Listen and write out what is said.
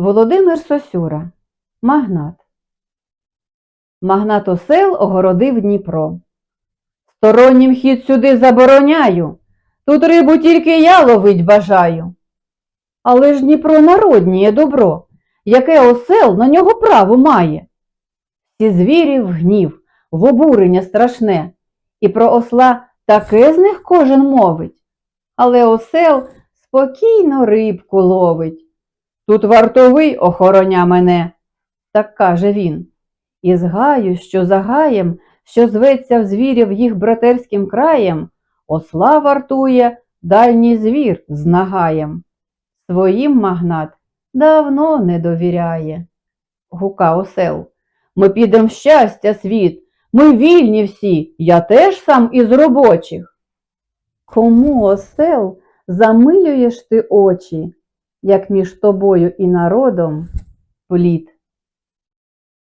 Володимир Сосюра, магнат. Магнат осел огородив Дніпро. Стороннім хід сюди забороняю. Тут рибу тільки я ловить бажаю. Але ж Дніпро народніє добро, яке осел на нього право має. Всі звірі в гнів, в обурення страшне, і про осла таке з них кожен мовить. Але осел спокійно рибку ловить. Тут вартовий охороня мене, так каже він. І з що за гаєм, що зветься в звірів їх братерським краєм, осла вартує дальній звір з нагаєм. Своїм магнат давно не довіряє. Гука осел. Ми підем в щастя світ, ми вільні всі, я теж сам із робочих. Кому осел замилюєш ти очі, як між тобою і народом плід